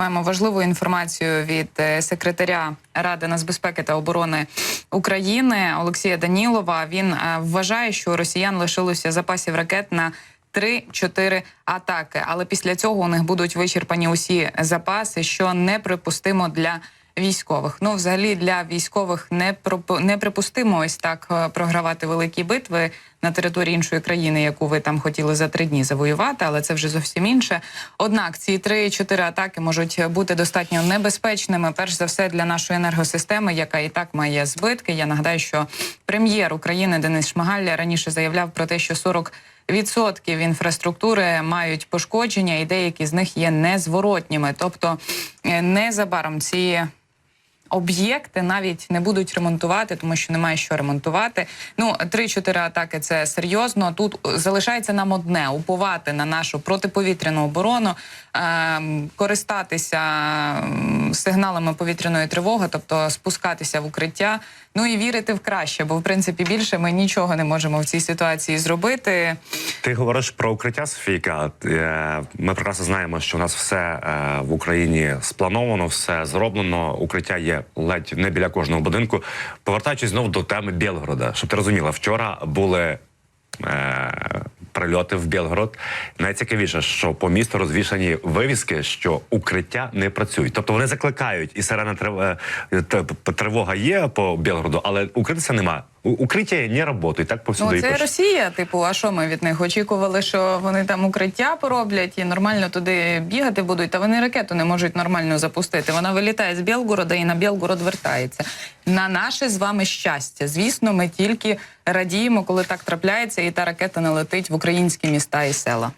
Маємо важливу інформацію від е, секретаря Ради нацбезпеки та оборони України Олексія Данілова. Він е, вважає, що росіян лишилося запасів ракет на 3-4 атаки. Але після цього у них будуть вичерпані усі запаси, що неприпустимо для військових. Ну, взагалі, для військових не неприпустимо ось так е, програвати великі битви на території іншої країни, яку ви там хотіли за три дні завоювати, але це вже зовсім інше. Однак ці 3-4 атаки можуть бути достатньо небезпечними. Перш за все для нашої енергосистеми, яка і так має збитки. Я нагадаю, що прем'єр України Денис Шмигаль раніше заявляв про те, що 40 Відсотків інфраструктури мають пошкодження, і деякі з них є незворотніми. Тобто е, незабаром ці об'єкти навіть не будуть ремонтувати, тому що немає що ремонтувати. Ну, 3-4 атаки це серйозно. Тут залишається нам одне уповати на нашу протиповітряну оборону, ем, користатися ем, сигналами повітряної тривоги, тобто спускатися в укриття. Ну і вірити в краще, бо в принципі більше ми нічого не можемо в цій ситуації зробити. Ти говориш про укриття, Софійка. Е, Ми прекрасно знаємо, що у нас все е, в Україні сплановано, все зроблено. Укриття є ледь не біля кожного будинку. Повертаючись знову до теми Білгорода, щоб ти розуміла, вчора були. е, Прильоти в Білгород. Найцікавіше, що по місту розвішані вивіски, що укриття не працюють. Тобто вони закликають, і сирена е, тривога є по Білгороду, але укритися нема. Укриття не працює, так повсюди. Ну це і Росія. Типу, а що ми від них очікували, що вони там укриття пороблять і нормально туди бігати будуть. Та вони ракету не можуть нормально запустити. Вона вилітає з Білгорода і на Білгород вертається. На наше з вами щастя. Звісно, ми тільки радіємо, коли так трапляється, і та ракета не летить в українські міста і села.